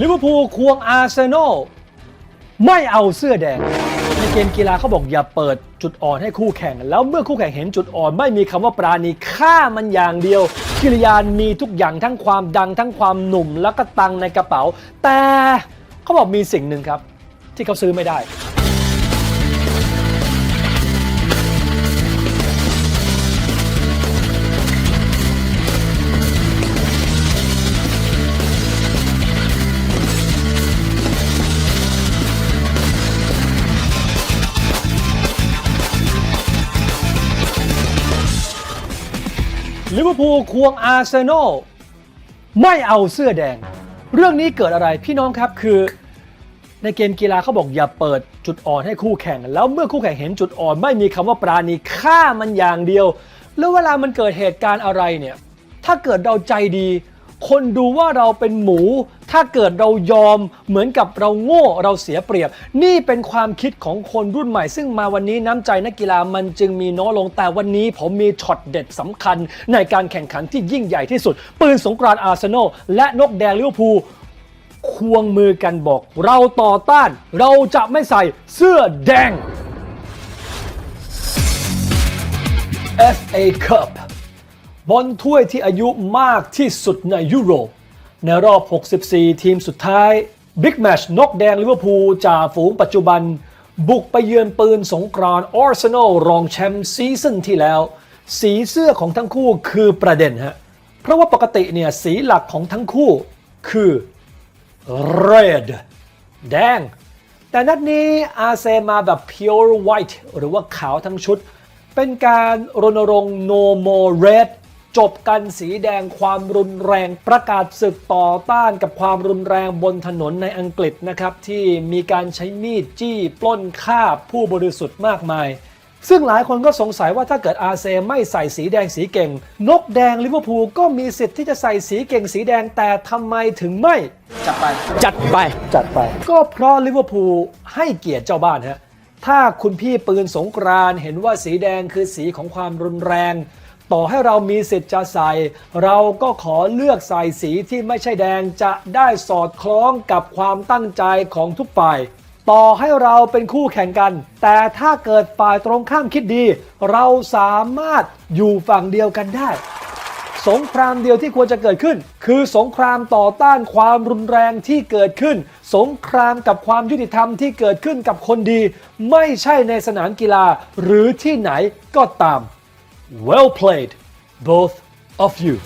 ลิเวอร์พูลควงอาร์เซนอลไม่เอาเสื้อแดง ในเกมกีฬาเขาบอกอย่าเปิดจุดอ่อนให้คู่แข่ง แล้วเมื่อคู่แข่งเห็นจุดอ่อนไม่มีคำว่าปราณีฆ่ามันอย่างเดียวกิริยานมีทุกอย่างทั้งความดังทั้งความหนุ่มแล้วก็ตังในกระเป๋า แต่เขาบอกมีสิ่งหนึ่งครับ ที่เขาซื้อไม่ได้ ลิเวอร์พูลควงอาร์เซนอลไม่เอาเสื้อแดง เรื่องนี้เกิดอะไรพี่น้องครับคือ ในเกมกีฬาเขาบอกอย่าเปิดจุดอ่อนให้คู่แข่ง แล้วเมื่อคู่แข่งเห็นจุดอ่อน ไม่มีคำว่าปราณีฆ่ามันอย่างเดียว แล้วเวลามันเกิดเหตุการณ์อะไรเนี่ยถ้าเกิดเราใจดี คนดูว่าเราเป็นหมู ถ้าเกิดเรายอมเหมือนกับเราโง่เราเสียเปรียบ นี่เป็นความคิดของคนรุ่นใหม่ ซึ่งมาวันนี้น้ำใจนักกีฬามันจึงมีน้อยลงแต่วันนี้ผมมีช็อตเด็ดสำคัญ ในการแข่งขันที่ยิ่งใหญ่ที่สุด ปืนสงกรานต์อาร์เซนอลและนกแดงลิเวอร์พูลควงมือกันบอก เราต่อต้านเราจะไม่ใส่เสื้อแดง FA Cup บอลถ้วยที่อายุมากที่สุดในยุโรป ในรอบ 64 ทีมสุดท้ายบิ๊กแมชนกแดงลิเวอร์พูลจ่าฝูงปัจจุบัน บุกไปเยือนปืนสงกรานต์อาร์เซนอลรองแชมป์ซีซั่นที่แล้ว สีเสื้อของทั้งคู่คือประเด็นฮะ เพราะว่าปกติเนี่ยสีหลักของทั้งคู่คือ red แดง แต่นัดนี้อาเซมาแบบ pure white หรือว่าขาวทั้งชุด เป็นการรณรงค์ no more red จบกันสีแดงความรุนแรงประกาศศึกต่อต้านกับความรุนแรงบนถนนในอังกฤษนะครับ ที่มีการใช้มีดจี้ปล้นฆ่าผู้บริสุทธิ์มากมาย ซึ่งหลายคนก็สงสัยว่าถ้าเกิดอาเซไม่ใส่สีแดงสีเก่ง นกแดงลิเวอร์พูลก็มีสิทธิ์ที่จะใส่สีเก่งสีแดงแต่ทำไมถึงไม่ จัดไป จัดไป จัดไป ก็เพราะลิเวอร์พูลให้เกียรติเจ้าบ้านฮะถ้าคุณพี่ปืนสงกรานต์เห็นว่าสีแดงคือสีของความรุนแรง ต่อให้เรามีสิทธิ์จะใส่ เราก็ขอเลือกใส่สีที่ไม่ใช่แดงจะได้สอดคล้องกับความตั้งใจของทุกฝ่าย ต่อให้เราเป็นคู่แข่งกัน แต่ถ้าเกิดฝ่ายตรงข้ามคิดดี เราสามารถอยู่ฝั่งเดียวกันได้ สงครามเดียวที่ควรจะเกิดขึ้น คือสงครามต่อต้านความรุนแรงที่เกิดขึ้น สงครามกับความยุติธรรมที่เกิดขึ้นกับคนดี ไม่ใช่ในสนามกีฬาหรือที่ไหนก็ตาม well played both of you